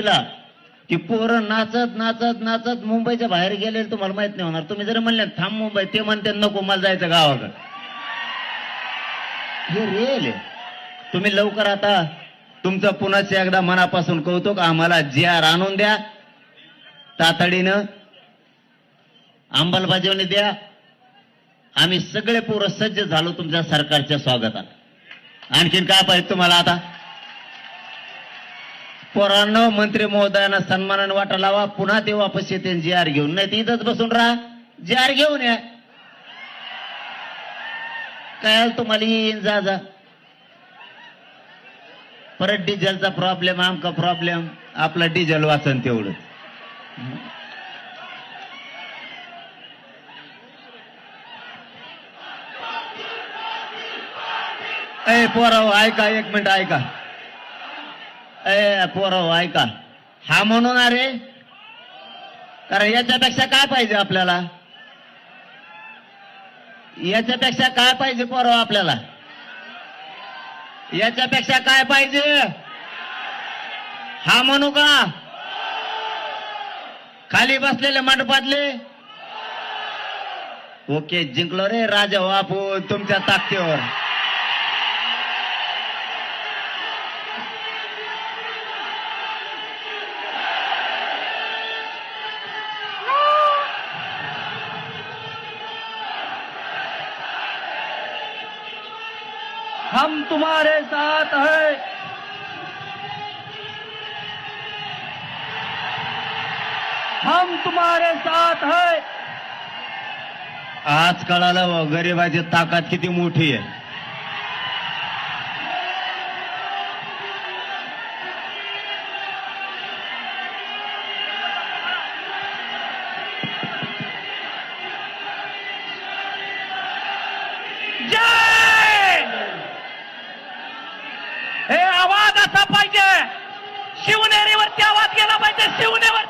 दिला ती पोरं नाचत नाचत नाचत मुंबईच्या बाहेर गेले तुम्हाला माहीत नाही होणार. तुम्ही जरी म्हणले थांब मुंबई ते म्हणते नको मला जायचं गावाकडे. हे रेल तुम्ही लवकर आता तुमचं पुन्हाच एकदा मनापासून कौतुक आम्हाला जी आर आणून द्या. तातडीनं अंमलबजावणी द्या. आम्ही सगळे पोरं सज्ज झालो तुमच्या सरकारच्या स्वागतात. आणखीन काय पाहिजे तुम्हाला आता? पोरांनो मंत्री महोदयांना सन्मानाने वाटा लावा. पुन्हा ते वापस येते जी आर घेऊन. नाही इथंच बसून राहा. जी आर घेऊन या. काय तुम्हाला? येईन जा जा. परत डिझेलचा प्रॉब्लेम आमका प्रॉब्लेम आपला डिझेल वाचन तेवढं पोराव ऐका एक मिनिट ऐका. ए पोराव ऐका. हा म्हणून अरे? कारण याच्यापेक्षा काय पाहिजे आपल्याला? याच्यापेक्षा काय पाहिजे पोराव आपल्याला? याच्यापेक्षा काय पाहिजे? हा म्हणू का? खाली बसलेले मंडपातले? ओके जिंकलो रे राजा हो बापू तुमच्या ताकदीवर. हम तुम्हारे साथ है। हम तुम्हारे साथ है। आज कळालं व गरिबाची ताकद किती मोठी आहे. जय हे आवाज असा पाहिजे. शिवनेरीवरती आवाज गेला पाहिजे. शिवनेवर